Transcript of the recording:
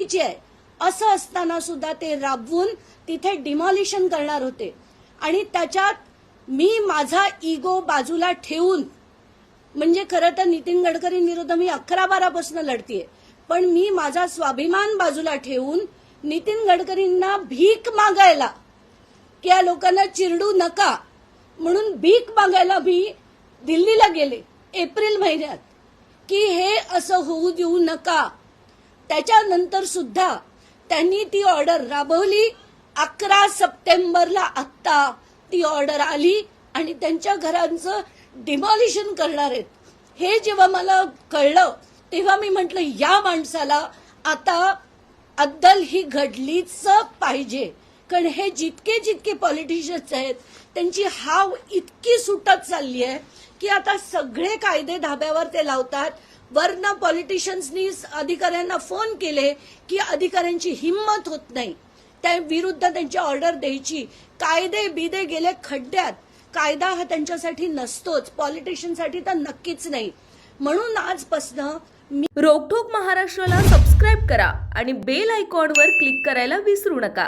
ची आहे असं असताना सुद्धा ते राबवून तिथे डिमॉलिशन करणार होते. आणि त्याच्यात मी माझा इगो बाजूला ठेवून म्हणजे खरं तर नितीन गडकरींविरुद्ध मी अकरा बारापासून लढतीये पण मी माझा स्वाभिमान बाजूला ठेवून नितीन गडकरींना भीक मागायला की या लोकांना चिरडू नका म्हणून भीक मागायला मी दिल्लीला गेले एप्रिल महिन्यात की हे असं होऊ देऊ नका. त्याच्यानंतर सुद्धा त्यांनी ती ऑर्डर राबवली. अकरा सप्टेंबरला आत्ता ती ऑर्डर आली आणि त्यांच्या घरांचं डिमॉलिशन करणार आहेत. हे जेव्हा मला कळलं तेव्हा मी म्हटलं या माणसाला आता अद्दल ही घडलीच पाहिजे. कारण हे जितके जितके पॉलिटिशियन्स आहेत त्यांची हाव इतकी सुटत चालली आहे की आता सगळे कायदे धाब्यावर ते लावतात. वरनं पॉलिटिशियन्सनी अधिकाऱ्यांना फोन केले की अधिकाऱ्यांची हिंमत होत नाही. त्या विरुद्ध त्यांची ऑर्डर द्यायची. कायदे बिदे गेले खड्ड्यात. कायदा हा त्यांच्यासाठी नसतोच. पॉलिटिशियनसाठी तर नक्कीच नाही. म्हणून आजपासनं मी रोकठोक महाराष्ट्राला सबस्क्राईब करा आणि बेल आयकॉनवर क्लिक करायला विसरू नका.